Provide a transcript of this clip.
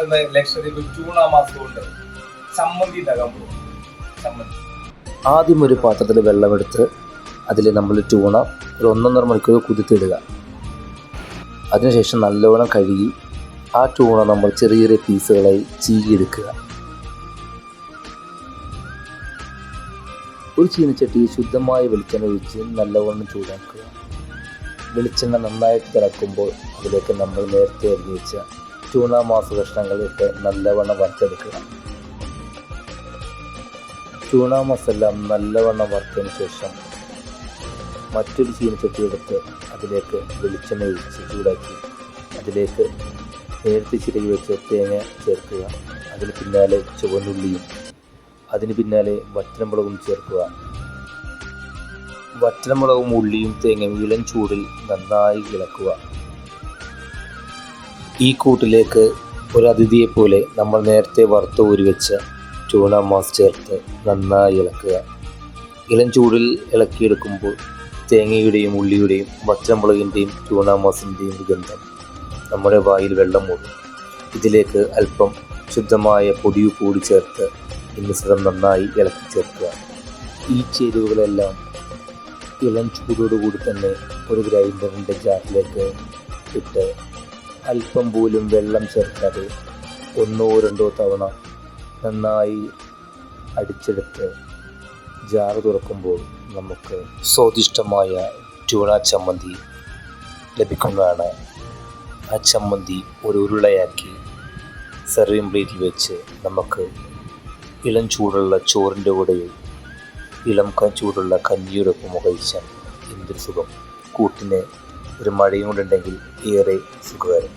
നമ്മളിന്ന് ലക്ഷദ്വീപ് ചൂണ മാസം കൊണ്ട് ചമ്മന്തി ഉണ്ടാക്കാൻ പോകും ആദ്യം ഒരു പാത്രത്തിൽ വെള്ളമെടുത്ത് അതിൽ നമ്മൾ ചൂണ ഒരു ഒന്നൊന്നര മണിക്കൂർ കുതിർത്തിടുക അതിനുശേഷം നല്ലവണ്ണം കഴുകി ആ ചൂണ നമ്മൾ ചെറിയ ചെറിയ പീസുകളായി ചീകിയെടുക്കുക. ഒരു ചീനച്ചട്ടി ശുദ്ധമായ വെളിച്ചെണ്ണ ഒഴിച്ച് നല്ലവണ്ണം ചൂടാക്കുക. വെളിച്ചെണ്ണ നന്നായിട്ട് തിളക്കുമ്പോൾ അതിലേക്ക് നമ്മൾ നേരത്തെ അരിഞ്ഞു വെച്ച ടൂണ മാസ കഷ്ണങ്ങൾ ഇട്ട് നല്ലവണ്ണം വറുത്തെടുക്കുക. ചൂണ മസെല്ലാം നല്ലവണ്ണം വറുത്തതിന് ശേഷം മറ്റൊരു ചീനച്ചട്ടി എടുത്ത് അതിലേക്ക് വെളിച്ചെണ്ണ ഒഴിച്ച് ചൂടാക്കി അതിലേക്ക് നേരത്തെ ചിരകി വെച്ച് തേങ്ങ ചേർക്കുക. അതിന് പിന്നാലെ ചുവന്നുള്ളിയും അതിന് പിന്നാലെ വറ്റൽമുളകും ചേർക്കുക. വറ്റൽമുളകും ഉള്ളിയും തേങ്ങയും ഇളം ചൂടിൽ നന്നായി ഇളക്കുക. ഈ കൂട്ടിലേക്ക് ഒരു അതിഥിയെ പോലെ നമ്മൾ നേരത്തെ വറുത്ത് ഊരി വെച്ച ചൂണ മാസ് ചേർത്ത് നന്നായി ഇളക്കുക. ഇളം ചൂടിൽ ഇളക്കിയെടുക്കുമ്പോൾ തേങ്ങയുടെയും ഉള്ളിയുടെയും പച്ചമുളകിന്റെയും ചൂണ മാസിന്റെയും ഗന്ധം നമ്മുടെ വായിൽ വെള്ളം മൂടും. ഇതിലേക്ക് അല്പം ശുദ്ധമായ പൊടിയു കൂടി ചേർത്ത് മിശ്രം നന്നായി ഇളക്കി ചേർക്കുക. ഈ ചേരുവകളെല്ലാം ഇളം ചൂടോടുകൂടി തന്നെ ഒരു ഗ്രൈൻഡറിന്റെ ജാറിലേക്ക് ഇട്ട് അല്പം പോലും വെള്ളം ചേർക്കാതെ ഒന്നോ രണ്ടോ തവണ നന്നായി അടിച്ചെടുത്ത് ജാറ് തുറക്കുമ്പോൾ നമുക്ക് സ്വാദിഷ്ടമായ ട്യൂണ ചമ്മന്തി ലഭിക്കുന്നതാണ്. ആ ചമ്മന്തി ഒരു ഉരുളയാക്കി സെർവിങ് പ്ലേറ്റിൽ വെച്ച് നമുക്ക് ഇളം ചൂടുള്ള ചോറിന്റെ കൂടെയോ ഇളം ചൂടുള്ള ഒപ്പം കഴിച്ചാൽ എന്തൊരു സുഖം. കൂട്ടിന് ഒരു മഴയും കൊണ്ടുണ്ടെങ്കിൽ ഏറെ സുഖകരം.